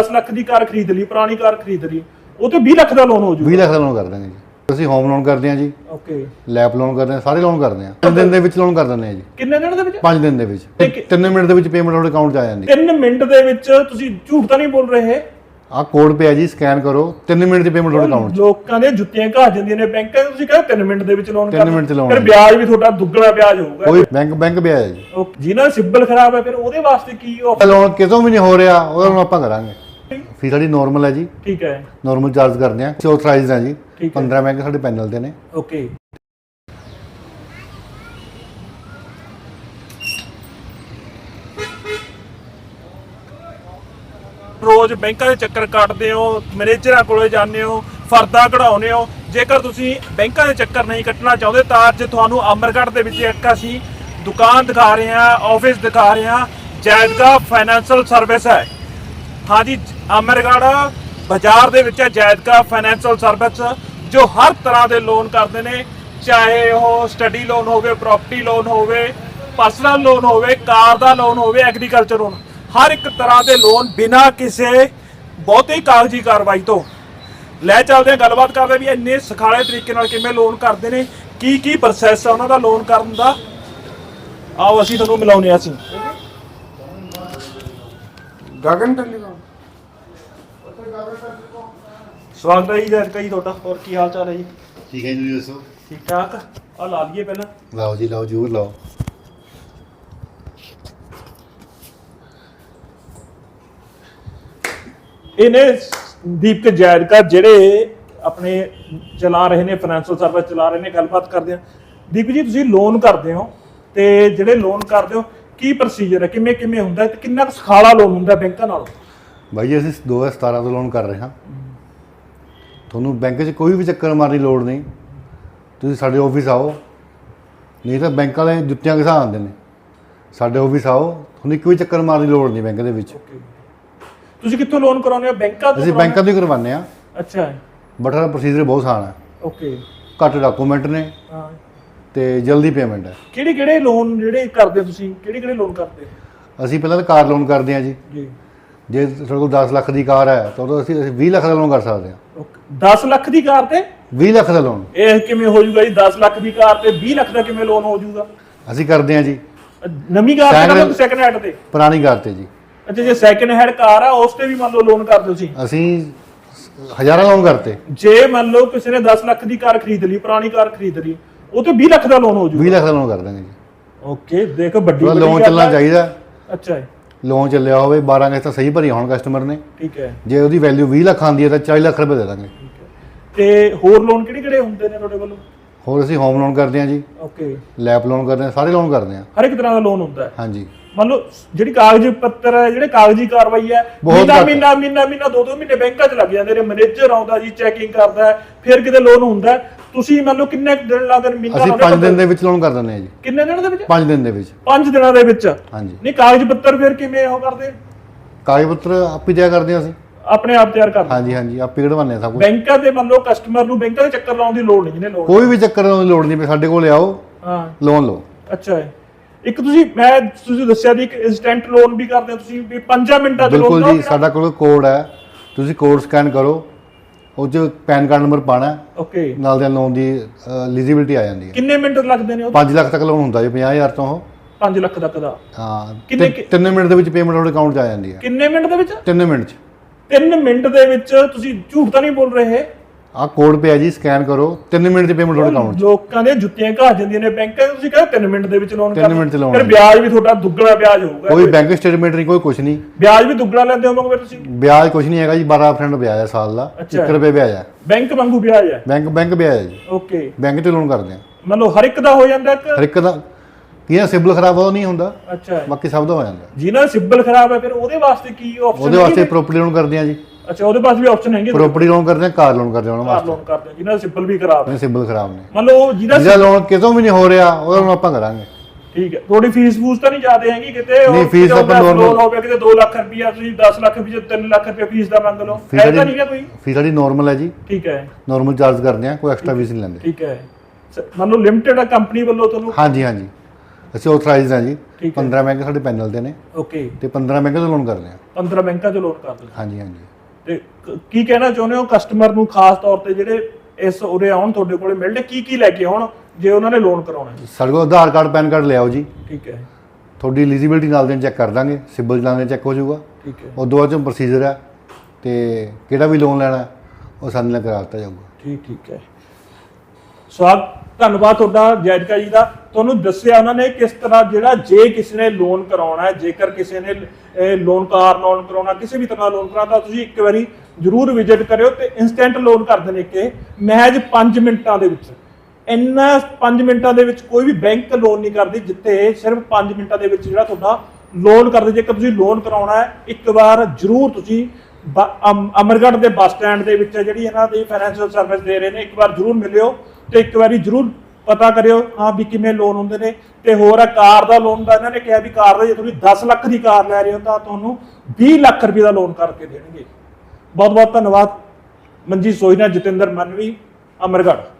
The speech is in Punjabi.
10 ਲੱਖ ਦੀ ਕਾਰ ਖਰੀਦ ਲਈ ਪੁਰਾਣੀ ਕਾਰ ਖਰੀਦ ਲਈ। ਉਹ ਤੇ 20 ਲੱਖ ਦਾ ਲੋਨ ਹੋ 20 ਜੂਗਾ ਲੱਖ ਦਾ ਲੋਨ ਕਰ ਦਾਂਗੇ ਜੀ। ਅਸੀਂ ਹੋਮ ਲੋਨ ਕਰਦੇ ਹਾਂ ਜੀ। ਓਕੇ ਲੈਪ ਲੋਨ ਕਰਦੇ ਹਾਂ ਸਾਰੇ ਲੋਨ ਕਰਦੇ ਹਾਂ। 3 ਦਿਨ ਦੇ ਵਿੱਚ ਲੋਨ ਕਰ ਦਿੰਦੇ ਹਾਂ ਜੀ। ਕਿੰਨੇ ਦਿਨ ਦੇ ਵਿੱਚ? 5 ਦਿਨ ਦੇ ਵਿੱਚ। ਤੇ- 3 ਮਿੰਟ ਦੇ ਵਿੱਚ ਪੇਮੈਂਟ ਤੁਹਾਡੇ ਅਕਾਊਂਟ 'ਚ ਆ ਜਾਂਦੀ। 3 ਮਿੰਟ ਦੇ ਵਿੱਚ ਤੁਸੀਂ ਝੂਠ ਤਾਂ ਨਹੀਂ ਬੋਲ ਰਹੇ? ਆਹ ਕੋਡ ਪਿਆ ਜੀ ਸਕੈਨ ਕਰੋ। 3 ਮਿੰਟ ਦੀ ਪੇਮੈਂਟ ਤੁਹਾਡੇ ਅਕਾਊਂਟ 'ਚ। ਲੋਕਾਂ ਦੇ ਜੁੱਤੀਆਂ ਘਾ ਜਾਂਦੀਆਂ ਨੇ। ਬੈਂਕਾਂ 'ਚ ਤੁਸੀਂ ਕਹਿੰਦੇ 3 ਮਿੰਟ ਦੇ ਵਿੱਚ ਲੋਨ ਤਿੰਨ ਮਿੰਟ 'ਚ loan ਫਿਰ ਵਿਆਜ ਵੀ ਤੁਹਾਡਾ ਦੁੱਗਣਾ ਵਿਆਜ ਹੋਊਗਾ। ਕੋਈ ਬੈਂਕ ਬੈਂਕ ਵਿਆਜ ਹੈ ਜੀ। ਉਹ ਜਿਹਨਾਂ ਦਾ ਸਿਬਲ ਖਰਾਬ ਹੈ ਫਿਰ ਉਹਦੇ ਵਾਸਤੇ ਕੀ ਉਹ ਲੋਨ ਕਿਤੋਂ ਵੀ ਨਹੀਂ ਹੋ ਰਿਹਾ ਉਹਦਾ ਲੋਨ ਆਪਾਂ ਕਰਾਂਗੇ। ਫੀਸ ਸਾਡੀ ਨਾਰਮਲ ਹੈ ਜੀ। ਠੀਕ ਹੈ। ਨਾਰਮਲ ਚਾਰਜ ਕਰਦੇ ਹਾਂ ਅਸੀਂ ਆਥੋਰਾਈਜ਼ਡ ਹਾਂ ਜੀ। ਠੀਕ ਹੈ। 15 ਬੈਂਕ ਸਾਡੇ ਪੈਨਲ ਤੇ ਨੇ। ਓਕੇ ਰੋਜ਼ ਬੈਂਕਾਂ ਦੇ ਚੱਕਰ ਕੱਟਦੇ ਹੋ ਮੈਨੇਜਰਾਂ ਕੋਲੇ ਜਾਂਦੇ ਹੋ ਫਰਦਾ ਕਢਾਉਂਦੇ ਹੋ। ਜੇਕਰ ਤੁਸੀਂ ਬੈਂਕਾਂ ਦੇ ਚੱਕਰ ਨਹੀਂ ਕੱਟਣਾ ਚਾਹੁੰਦੇ ਤਾਂ ਅੱਜ ਤੁਹਾਨੂੰ ਅਮਰਗੜ੍ਹ ਦੇ ਵਿੱਚ ਇੱਕ ਅਸੀਂ ਦੁਕਾਨ ਦਿਖਾ ਰਹੇ ਹਾਂ ਆਫਿਸ ਦਿਖਾ ਰਹੇ ਹਾਂ ਜੈਦਗਾ ਫਾਈਨੈਂਸ਼ੀਅਲ ਸਰਵਿਸ ਹੈ। ਹਾਂਜੀ ਅਮਰਗੜ੍ਹ ਬਾਜ਼ਾਰ ਦੇ ਵਿੱਚ ਹੈ ਜੈਦਕਾ ਫਾਈਨੈਂਸ਼ੀਅਲ ਸਰਵਿਸ ਜੋ ਹਰ ਤਰ੍ਹਾਂ ਦੇ ਲੋਨ ਕਰਦੇ ਨੇ, ਚਾਹੇ ਉਹ ਸਟੱਡੀ ਲੋਨ ਹੋਵੇ ਪ੍ਰਾਪਰਟੀ ਲੋਨ ਹੋਵੇ ਪਰਸਨਲ ਲੋਨ ਹੋਵੇ, ਕਾਰ ਦਾ ਲੋਨ ਹੋਵੇ ਐਗਰੀਕਲਚਰ ਲੋਨ ਹਰ ਇੱਕ ਤਰ੍ਹਾਂ ਦੇ ਲੋਨ ਬਿਨਾਂ ਕਿਸੇ ਬਹੁਤੇ ਕਾਗਜ਼ੀ ਕਾਰਵਾਈ ਤੋਂ। ਲੈ ਚੱਲਦੇ ਹਾਂ, ਗੱਲਬਾਤ ਕਰਦੇ ਵੀ ਇੰਨੇ ਸਖਾਲੇ ਤਰੀਕੇ ਨਾਲ ਕਿਵੇਂ ਲੋਨ ਕਰਦੇ ਨੇ ਕੀ ਕੀ ਪ੍ਰੋਸੈਸ ਹੈ ਉਹਨਾਂ ਦਾ ਲੋਨ ਕਰਨ ਦਾ। ਆਓ, ਅਸੀਂ ਤੁਹਾਨੂੰ ਮਿਲਾਉਂਦੇ ਹਾਂ ਅਸੀਂ। ਗਗਨ ਟੈਲੀਕਾਮ ਸਵਾਗਤ ਹੈ ਜੀ ਜੈਦਕਾ ਜੀ ਤੁਹਾਡਾ। ਹੋਰ ਕੀ ਹਾਲ ਚਾਲ ਹੈ ਜੀ? ਠੀਕ ਹੈ ਜੀ ਦੱਸੋ? ਠੀਕ ਠਾਕ? ਆ ਲਾ ਲਈਏ ਪਹਿਲਾਂ। ਲਾਓ ਜੀ ਲਾਓ ਜੂਰ ਲਾਓ। ਇਹਨੇ ਦੀਪਕ ਜੈਦਕਾ ਜਿਹੜੇ ਆਪਣੇ ਚਲਾ ਰਹੇ ਨੇ ਫਾਈਨੈਂਸ਼ੀਅਲ ਸਰਵਿਸ ਚਲਾ ਰਹੇ ਨੇ ਗੱਲਬਾਤ ਕਰਦੇ ਆ। ਦੀਪ ਜੀ ਤੁਸੀਂ ਲੋਨ ਕਰਦੇ ਹੋ ਤੇ ਜਿਹੜੇ ਲੋਨ ਕਰਦੇ ਹੋ ਕੀ ਪ੍ਰੋਸੀਜਰ ਹੈ? ਕਿਵੇਂ ਕਿਵੇਂ ਹੁੰਦਾ ਤੇ ਕਿੰਨਾ ਕੁ ਸਖਾਲਾ ਲੋਨ ਹੁੰਦਾ ਬੈਂਕਾਂ ਨਾਲੋਂ? ਬਾਈ ਜੀ ਅਸੀਂ 2017 ਤੋਂ ਲੋਨ ਕਰ ਰਹੇ ਹਾਂ। ਤੁਹਾਨੂੰ ਬੈਂਕ 'ਚ ਕੋਈ ਵੀ ਚੱਕਰ ਮਾਰਨ ਦੀ ਲੋੜ ਨਹੀਂ। ਤੁਸੀਂ ਸਾਡੇ ਆਫਿਸ ਆਓ। ਨਹੀਂ ਤਾਂ ਬੈਂਕ ਵਾਲੇ ਜੁੱਤੀਆਂ ਘਸਾ ਆਉਂਦੇ ਨੇ? ਸਾਡੇ ਆਫਿਸ ਆਓ। ਤੁਹਾਨੂੰ ਕੋਈ ਚੱਕਰ ਮਾਰਨ ਦੀ ਲੋੜ ਨਹੀਂ ਬੈਂਕ ਦੇ ਵਿੱਚ। ਤੁਸੀਂ ਕਿੱਥੋਂ ਲੋਨ ਕਰਾਉਂਦੇ ਹੋ? ਬੈਂਕਾਂ ਤੋਂ ਅਸੀਂ ਬੈਂਕਾਂ ਤੋਂ ਹੀ ਕਰਵਾਉਂਦੇ ਆ? ਅੱਛਾ। ਬਟ ਇਹਦਾ ਪ੍ਰੋਸੀਜਰ ਬਹੁਤ ਆਸਾਨ ਹੈ। ਓਕੇ ਘੱਟ ਡਾਕੂਮੈਂਟ ਨੇ। ਹਾਂ। ਤੇ ਜਲਦੀ ਪੇਮੈਂਟ ਹੈ। ਕਿਹੜੇ ਕਿਹੜੇ ਲੋਨ ਜਿਹੜੇ ਕਰਦੇ ਤੁਸੀਂ? ਕਿਹੜੇ ਕਿਹੜੇ ਲੋਨ ਕਰਦੇ? ਅਸੀਂ ਪਹਿਲਾਂ ਤਾਂ ਕਾਰ ਲੋਨ ਕਰਦੇ ਹਾਂ ਜੀ। ਜੀ। ਜੇ ਤੁਹਾਡੇ ਕੋਲ 10 ਲੱਖ ਦੀ ਕਾਰ ਹੈ ਤਾਂ ਉਦੋਂ ਅਸੀਂ ਅਸੀਂ 20 ਲੱਖ ਦਾ ਲੋਨ ਕਰ ਸਕਦੇ ਹਾਂ। ਓਕੇ 10 ਲੱਖ ਦੀ ਕਾਰ ਤੇ? 20 ਲੱਖ ਦਾ ਲੋਨ ਇਹ ਕਿਵੇਂ ਹੋ ਜਾਊਗਾ ਜੀ? 10 ਲੱਖ ਦੀ ਕਾਰ ਤੇ 20 ਲੱਖ ਦਾ ਕਿਵੇਂ ਲੋਨ ਹੋ ਜਾਊਗਾ ਅਸੀਂ ਕਰਦੇ ਹਾਂ ਜੀ। ਨਵੀਂ ਕਾਰ ਤੇ ਕਰੋ ਸੈਕੰਡ ਹੈਂਡ ਤੇ? ਪੁਰਾਣੀ ਕਾਰ ਤੇ ਜੀ। ਅੱਛਾ ਜੇ ਸੈਕੰਡ ਹੈਂਡ ਕਾਰ ਆ ਉਸ ਤੇ ਵੀ ਮੰਨ ਲਓ ਲੋਨ ਕਰ ਦਿਓ ਤੁਸੀਂ। ਅਸੀਂ ਹਜ਼ਾਰਾਂ ਲੋਨ ਕਰਤੇ। ਜੇ ਮੰਨ ਲਓ ਕਿਸੇ ਨੇ 10 ਲੱਖ ਦੀ ਕਾਰ ਖਰੀਦ ਲਈ ਪੁਰਾਣੀ ਕਾਰ ਖਰੀਦ ਲਈ ਉਹ ਤੇ 20 ਲੱਖ ਦਾ ਲੋਨ ਹੋ 20 ਜਾਊਗਾ ਲੱਖ ਦਾ ਲੋਨ ਕਰ ਦਾਂਗੇ ਜੀ। ਓਕੇ ਦੇਖੋ ਵੱਡੀ ਲੋਨ ਚੱਲਣਾ। ਚਾਹੀਦਾ। ਅੱਛਾ ਜੀ, ਲੋਨ ਚੱਲਿਆ ਹੋਵੇ 12 ਕਿਸ਼ਤਾਂ ਸਹੀ ਭਰੀਆਂ ਹੋਣ ਕਸਟਮਰ ਨੇ। ਠੀਕ ਹੈ। ਜੇ ਉਹਦੀ ਵੈਲਿਊ 20 ਲੱਖ ਆਂਦੀ ਹੈ ਤਾਂ 40 ਲੱਖ ਰੁਪਏ ਦੇ ਦਾਂਗੇ। ਤੇ ਹੋਰ ਲੋਨ ਕਿਹੜੇ ਕਿਹੜੇ ਹੁੰਦੇ ਨੇ ਤੁਹਾਡੇ ਵੱਲੋਂ? ਹੋਰ ਅਸੀਂ ਹੋਮ ਲੋਨ ਕਰਦੇ ਹਾਂ ਜੀ। ਓਕੇ ਲੈਪ ਲੋਨ ਕਰਦੇ ਹਾਂ ਸਾਰੇ ਲੋਨ ਕਰਦੇ ਹਾਂ। ਹਰ ਇੱਕ ਤਰ੍ਹਾਂ ਦਾ ਲੋਨ ਹੁੰਦਾ ਹੈ। ਹਾਂਜੀ। ਮੰਨ ਲਓ ਜਿਹੜੀ ਕਾਗਜ਼ੀ ਪੱਤਰ ਹੈ ਜਿਹੜੇ ਕਾਗਜ਼ੀ ਕਾਰਵਾਈ ਹੈ ਮਹੀਨਾ। ਮਹੀਨਾ ਮਹੀਨਾ ਮਹੀਨਾ ਦੋ ਦੋ ਮਹੀਨੇ ਬੈਂਕਾਂ 'ਚ ਲੱਗ ਜਾਂਦੇ ਨੇ ਮੈਨੇਜਰ ਆਉਂਦਾ ਜੀ ਚੈਕਿੰਗ ਕਰਦਾ ਹੈ, ਫਿਰ ਕਿਤੇ ਲੋਨ ਹੁੰਦਾ ਹੈ। ਤੁਸੀਂ ਮੰਨ ਲਓ ਕਿੰਨੇ ਕੁ ਦਿਨ ਲਾਉਂਦੇ ਨੇ ਮਹੀਨਾ ਅਸੀਂ ਲਾਉਂਦੇ 5 ਦਿਨ ਦੇ ਵਿੱਚ ਲੋਨ ਕਰ ਦਿੰਦੇ ਹਾਂ ਜੀ। ਕਿੰਨੇ ਦਿਨ ਦੇ ਵਿੱਚ? 5 ਦਿਨ ਦੇ ਵਿੱਚ। 5 ਦਿਨਾਂ ਦੇ ਵਿੱਚ? ਹਾਂਜੀ। ਨਹੀਂ ਕਾਗਜ਼ ਪੱਤਰ ਫਿਰ ਕਿਵੇਂ ਉਹ ਕਰਦੇ? ਕਾਗਜ਼ ਪੱਤਰ ਆਪ ਹੀ ਦਿਆ ਕਰਦੇ ਹਾਂ ਅਸੀਂ। ਆਪਣੇ ਆਪ ਤਿਆਰ ਕਰਦੇ? ਹਾਂਜੀ ਹਾਂਜੀ ਆਪੇ ਕਢਵਾਉਂਦੇ ਹਾਂ ਸਭ ਕੁਝ ਬੈਂਕਾਂ ਦੇ ਮੰਨ ਲਓ ਕਸਟਮਰ ਨੂੰ ਬੈਂਕਾਂ ਦੇ ਚੱਕਰ ਲਾਉਣ ਦੀ ਲੋੜ ਨਹੀਂ ਜਿਹਨੇ ਲੋੜ ਕੋਈ ਵੀ ਚੱਕਰ ਦੀ ਲੋੜ ਨਹੀਂ ਪਈ ਸਾਡੇ ਕੋਲ ਆਓ ਹਾਂ। ਲੋਨ ਲਓ। ਅੱਛਾ ਹੈ ਇੱਕ ਤੁਸੀਂ ਮੈਂ ਤੁਸੀਂ ਦੱਸਿਆ ਵੀ ਇੱਕ ਇਨਸਟੈਂਟ ਲੋਨ ਵੀ ਕਰਦੇ ਹੋ ਤੁਸੀਂ ਵੀ 5 ਮਿੰਟਾਂ ਬਿਲਕੁਲ ਲੋਨ ਜੀ ਸਾਡਾ ਕੋਲ ਕੋਡ ਹੈ। ਤੁਸੀਂ ਕੋਡ ਸਕੈਨ ਕਰੋ ਉਹ 'ਚ ਪੈਨ ਕਾਰਡ ਨੰਬਰ ਪਾਣਾ ਓਕੇ। ਨਾਲ ਦੇ ਲੋਨ ਦੀ ਐਲੀਜੀਬਿਲਟੀ ਆ ਜਾਂਦੀ ਹੈ। ਕਿੰਨੇ ਮਿੰਟ ਲੱਗਦੇ ਨੇ ਉਹ? 5 ਲੱਖ ਤੱਕ ਲੋਨ ਹੁੰਦਾ ਜੀ 50000 ਤੋਂ। ਉਹ 5 ਲੱਖ ਤੱਕ ਦਾ। ਹਾਂ ਕਿੰਨੇ- ਤਿੰਨ- ਤਿੰਨ ਮਿੰਟ ਦੇ ਵਿੱਚ ਪੇਮੈਂਟ ਤੁਹਾਡੇ ਅਕਾਊਂਟ 'ਚ ਆ ਜਾਂਦੀ ਹੈ। ਕਿੰਨੇ ਮਿੰਟ ਦੇ ਵਿੱਚ? ਤਿੰਨ ਮਿੰਟ 'ਚ। 3 ਮਿੰਟ ਦੇ ਵਿੱਚ ਤੁਸੀਂ ਝੂਠ ਤਾਂ ਨਹੀਂ ਬੋਲ ਰਹੇ? ਆਹ ਕੋਡ ਪਿਆ ਜੀ ਸਕੈਨ ਕਰੋ। ਤਿੰਨ ਮਿੰਟ 'ਚ ਪੇਮੈਂਟ ਤੁਹਾਡੇ ਅਕਾਊਂਟ 'ਚ। ਲੋਕਾਂ ਦੇ ਜੁੱਤੀਆਂ ਘਾ ਜਾਂਦੀਆਂ ਨੇ ਬੈਂਕਾਂ 'ਚ ਤੁਸੀਂ ਕਹਿੰਦੇ 3 ਮਿੰਟ ਦੇ ਵਿੱਚ ਲੋਨ ਤਿੰਨ ਮਿੰਟ 'ਚ loan ਫਿਰ ਵਿਆਜ ਵੀ ਤੁਹਾਡਾ ਦੁੱਗਣਾ ਵਿਆਜ ਹੋਊਗਾ। ਕੋਈ ਬੈਂਕ ਸਟੇਟਮੈਂਟ ਨਹੀਂ ਕੋਈ ਕੁਝ ਨਹੀਂ। ਵਿਆਜ ਵੀ ਦੁੱਗਣਾ ਲੈਂਦੇ ਹੋਵੋਗੇ ਫਿਰ ਤੁਸੀਂ? ਵਿਆਜ ਕੁਝ ਨਹੀਂ ਹੈਗਾ ਜੀ 12% ਵਿਆਜ ਹੈ ਸਾਲ ਦਾ। ਅੱਛਾ। 1 ਰੁਪਏ ਵਿਆਜ ਹੈ। ਬੈਂਕ ਵਾਂਗੂ ਵਿਆਜ ਹੈ? ਬੈਂਕ ਬੈਂਕ ਵਿਆਜ ਹੈ ਜੀ। ਓਕੇ। ਬੈਂਕ 'ਚ ਲੋਨ ਕਰਦੇ ਆ ਮਤਲਬ ਹਰ ਇੱਕ ਦਾ ਹੋ ਜਾਂਦਾ ਇੱਕ? ਹਰ ਇੱਕ ਦਾ। ਕਿਹਦਾ ਸਿਬਲ ਖਰਾਬ ਉਹ ਨਹੀਂ ਹੁੰਦਾ। ਅੱਛਾ। ਬਾਕੀ ਸਭ ਦਾ ਹੋ ਜਾਂਦਾ। ਜਿਨ੍ਹਾਂ ਦਾ ਸਿਬਲ ਖਰਾਬ ਹੈ ਫਿਰ ਉਹਦੇ ਵਾਸਤੇ ਕੀ ਆਪਸ਼ਨ ਉਹਦੇ ਵਾਸਤੇ ਪ੍ਰੋਪਰਟੀ ਲੋਨ ਕਰਦੇ ਆ ਜੀ। ਅੱਛਾ ਉਹਦੇ ਪਾਸ ਵੀ ਆਪਸ਼ਨ ਹੈਗੇ ਪ੍ਰੋਪਰਟੀ ਲੋਨ ਕਰਦੇ ਆ ਕਾਰ ਲੋਨ ਕਰਦੇ ਆ ਉਹਨਾਂ ਕਾਰ ਵਾਸਤੇ। ਲੋਨ ਕਰਦੇ ਹੋ, ਜਿਨ੍ਹਾਂ ਦਾ ਸਿਬਲ ਵੀ ਖਰਾਬ ਹੈ। ਨਹੀਂ ਸਿਬਲ ਖਰਾਬ ਨੇ ਮੰਨ ਲਓ ਜਿਹਦਾ ਜਿਹਦਾ ਲੋਨ ਕਿਤੋਂ ਵੀ ਨਹੀਂ ਹੋ ਰਿਹਾ ਉਹਦਾ ਲੋਨ ਆਪਾਂ ਕਰਾਂਗੇ। ਠੀਕ ਹੈ ਥੋੜੀ ਫੀਸ ਫੂਸ ਤਾਂ ਨਹੀਂ ਜ਼ਿਆਦਾ ਹੈਗੀ ਕਿਤੇ ਨਹੀਂ, fees ਆਪਾਂ normal- ਲੋਨ ਹੋਵੇ ਕਿਤੇ 2 ਲੱਖ ਰੁਪਈਆ ਤੁਸੀਂ 10 ਲੱਖ ਵਿੱਚ 3 ਲੱਖ ਰੁਪਏ ਫੀਸ ਦਾ ਮੰਗ ਲਓ। ਫੀਸ ਐਸਾ ਨਹੀਂ ਹੈ ਕੋਈ? ਫੀਸ ਸਾਡੀ ਨਾਰਮਲ ਹੈ ਜੀ। ਠੀਕ ਹੈ। ਨਾਰਮਲ ਚਾਰਜ ਕਰਦੇ ਆ ਕੋਈ ਐਕਸਟਰਾ ਫੀਸ ਨਹੀਂ ਲੈਂਦੇ। ਠੀਕ ਹੈ। ਸ- ਮੰਨ ਲਓ ਲਿਮਟਿਡ ਆ ਕੰਪਨੀ ਵੱਲੋਂ ਤੁਹਾਨੂੰ? ਹਾਂਜੀ ਹਾਂਜੀ। ਅਸੀਂ ਆਥੋਰਾਈਜ਼ਡ ਹਾਂ ਜੀ। ਠੀਕ ਹੈ। 15 ਬੈਂਕ ਸਾਡੇ ਪੈਨਲ ਦੇ ਨੇ। ਓਕੇ ਤੇ 15 ਬੈਂਕਾਂ ਤੋਂ ਲੋਨ ਕਰਦੇ ਹਾਂ 15 ਬੈਂਕਾਂ 'ਚ ਲੋਨ ਕਰਦੇ ਹੋ। ਹਾਂਜੀ ਹਾਂਜੀ। ਤੇ ਕ- ਕਹਿਣਾ ਚਾਹੁੰਦੇ ਹੋ ਕਸਟਮਰ ਨੂੰ ਖਾਸ ਤੌਰ ਤੇ ਜਿਹੜੇ ਇਸ ਉਰੇ ਆਉਣ ਤੁਹਾਡੇ ਕੋਲੇ ਮਿਲਦੇ? ਕੀ ਕੀ ਲੈ ਕੇ ਆਉਣ ਜੇ ਉਹਨਾਂ ਨੇ ਲੋਨ ਕਰਾਉਣਾ ਹੈ? ਸਾਡੇ ਕੋਲ ਆਧਾਰ ਕਾਰਡ ਪੈਨ ਕਾਰਡ ਲਿਆਓ ਜੀ। ਠੀਕ ਹੈ। ਤੁਹਾਡੀ ਐਲੀਜੀਬਿਲਟੀ ਨਾਲ ਦੇ ਚੈੱਕ ਕਰ ਦਾਂਗੇ ਸਿਬਲ ਨਾਲ ਦੇ ਚੈੱਕ ਹੋ ਜਾਊਗਾ। ਠੀਕ ਹੈ। ਉਦੋਂ ਬਾਅਦ ਚੋਂ ਪ੍ਰੋਸੀਜਰ ਹੈ ਤੇ ਕਿਹੜਾ ਵੀ ਲੋਨ ਲੈਣਾ ਉਹ ਸਾਡੇ ਨਾਲ ਕਰਾ ਦਿੱਤਾ ਜਾਊਗਾ। ਠੀਕ ਠੀਕ ਹੈ। ਸਵਾਗਤ ਧੰਨਵਾਦ ਤੁਹਾਡਾ ਜੈਦਕਾ ਜੀ ਦਾ। ਤੁਹਾਨੂੰ ਦੱਸਿਆ ਉਹਨਾਂ ਨੇ ਕਿਸ ਤਰ੍ਹਾਂ ਜਿਹੜਾ ਜੇ ਕਿਸੇ ਨੇ ਲੋਨ ਕਰਾਉਣਾ ਹੈ, ਜੇਕਰ ਕਿਸੇ ਨੇ ਲੋਨ ਕਾਰ ਲੋਨ ਕਰਾਉਣਾ, ਕਿਸੇ ਵੀ ਤਰ੍ਹਾਂ ਲੋਨ ਕਰਾਉਣਾ, ਤਾਂ ਤੁਸੀਂ ਇੱਕ ਵਾਰੀ ਜਰੂਰ ਵਿਜ਼ਿਟ ਕਰਿਓ ਤੇ ਇਨਸਟੈਂਟ ਲੋਨ ਕਰ ਦੇਣੇ ਕਿ ਮਹਿਜ 5 ਮਿੰਟਾਂ ਦੇ ਵਿੱਚ। ਇੰਨਾ 5 ਮਿੰਟਾਂ ਦੇ ਵਿੱਚ ਕੋਈ ਵੀ ਬੈਂਕ ਲੋਨ ਨਹੀਂ ਕਰਦੀ, ਜਿੱਥੇ ਸਿਰਫ 5 ਮਿੰਟਾਂ ਦੇ ਵਿੱਚ ਜਿਹੜਾ ਤੁਹਾਡਾ ਲੋਨ ਕਰਦੇ ਜੇਕਰ ਤੁਸੀਂ ਲੋਨ ਕਰਾਉਣਾ ਹੈ, ਇੱਕ ਵਾਰ ਜਰੂਰ ਤੁਸੀਂ ਬ- ਅਮ- ਅਮਰਗੜ੍ਹ ਦੇ ਬੱਸ ਸਟੈਂਡ ਦੇ ਵਿੱਚ ਜਿਹੜੀ ਇਹਨਾਂ ਦੀ ਫਾਈਨੈਂਸ਼ੀਅਲ ਸਰਵਿਸ ਦੇ ਰਹੇ ਨੇ, ਇੱਕ ਵਾਰ ਜਰੂਰ ਮਿਲਿਓ। ਤੇ ਇੱਕ ਵਾਰੀ ਜਰੂਰ ਪਤਾ ਕਰਿਓ, ਹਾਂ ਵੀ ਕਿਵੇਂ ਲੋਨ ਹੁੰਦੇ ਨੇ। ਤੇ ਹੋਰ ਆ, ਕਾਰ ਦਾ ਲੋਨ ਦਾ, ਇਹਨਾਂ ਨੇ ਕਿਹਾ ਵੀ ਕਾਰ ਦਾ ਜੇ ਤੁਸੀਂ 10 ਲੱਖ ਦੀ ਕਾਰ ਲੈ ਰਹੇ ਹੋ ਤਾਂ ਤੁਹਾਨੂੰ 20 ਲੱਖ ਰੁਪਏ ਦਾ ਲੋਨ ਕਰਕੇ ਦੇਣਗੇ। ਬਹੁਤ ਬਹੁਤ ਧੰਨਵਾਦ। ਮਨਜੀਤ ਸੋਈ ਜਤਿੰਦਰ ਮਨਵੀ, ਅਮਰਗੜ੍ਹ।